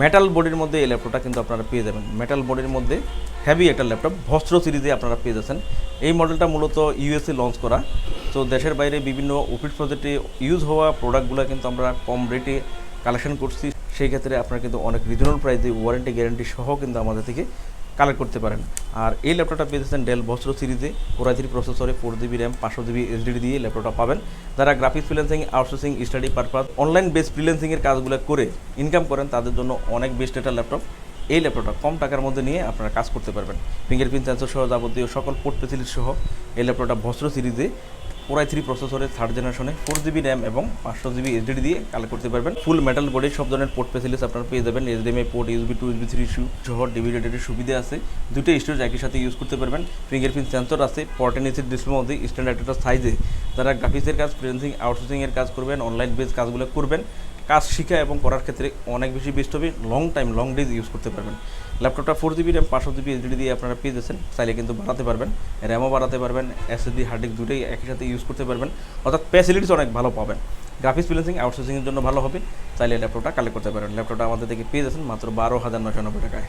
Metal বডির মধ্যে এই ল্যাপটপটা কিন্তু আপনারা পেয়ে যাবেন। মেটাল বডির মধ্যে হ্যাভি একটা ল্যাপটপ ভস্ত্র সিরিজে আপনারা পেয়ে যাচ্ছেন। এই মডেলটা মূলত ইউএসএ লঞ্চ করা। তো দেশের বাইরে বিভিন্ন অফিস প্রজেক্টে ইউজ হওয়া প্রোডাক্টগুলো কিন্তু আমরা কম রেটে কালেকশন করছি। সেই ক্ষেত্রে আপনারা কিন্তু অনেক রিজনেবল প্রাইসে ওয়ারেন্টি গ্যারেন্টি সহ কিন্তু আমাদের থেকে কালেক্ট করতে পারেন। আর এই ল্যাপটপটা পেয়েছেন ডেল বস্ত্র সিরিজে। কোরাই থ্রি প্রসেসরে ফোর জিবি র্যাম পাঁচশো জিবি এইচডিডি দিয়ে ল্যাপটপটা পাবেন। যারা graphics freelancing outsourcing study purpose online base ফ্রিলেন্সিংয়ের কাজগুলো করে ইনকাম করেন, তাদের জন্য অনেক বেস্ট একটা ল্যাপটপ। এই ল্যাপটপটা কম টাকার মধ্যে নিয়ে আপনারা কাজ করতে পারবেন। ফিঙ্গারপ্রিন্ট সেন্সর সহ যাবতীয় সকল পোর্ট ফেসিলিটি সহ এই ল্যাপটপটা বস্ত্র সিরিজে কোরাই থ্রি প্রসেসরের থার্ড জেনারেশনে ফোর জিবি র্যাম এবং পাঁচশো জিবি এসডিডি দিয়ে কালেক্ট করতে পারবেন। ফুল মেটাল বডির সব ধরনের পোর্ট ফেসিলিটিস আপনারা পেয়ে যাবেন। HDMI port USB two USB three issue সহ ডিবি ডেটের সুবিধা আছে। দুটো স্টোরেজ একই সাথে ইউজ করতে পারবেন। ফিঙ্গারপ্রিন্ট সেন্সর আছে পর্টেন এসির ডিসপ্লে মধ্যে স্ট্যান্ডার্ড একটা সাইজে তারা গ্রাফিক্সের কাজ প্রেন্সিং আউটসোর্সিংয়ের কাজ করবেন অনলাইন বেস কাজগুলো করবেন কাজ শিখা এবং করার ক্ষেত্রে অনেক বেশি বেস্ট হবে। Long time long days use করতে পারবেন। ল্যাপটপটা ফোর জিবি র্যাম পাঁচশো জিবি এইচডি দিয়ে আপনারা পেয়ে যাচ্ছেন। চাইলে কিন্তু বাড়াতে পারবেন র্যামও বাড়াতে পারবেন এসএসডি হার্ড ডিস্ক দুটোই একই সাথে ইউজ করতে পারবেন। অর্থাৎ ফ্যাসিলিটিস অনেক ভালো পাবেন। গ্রাফিক্স ফ্রিলেন্সিং আউটসোর্সিংয়ের জন্য ভালো হবে। চাইলে ল্যাপটপটা কালেক্ট করতে পারবেন ল্যাপটপটা আমাদের থেকে পেয়ে যাচ্ছেন মাত্র বারো হাজার নশো নব্বই টাকায়।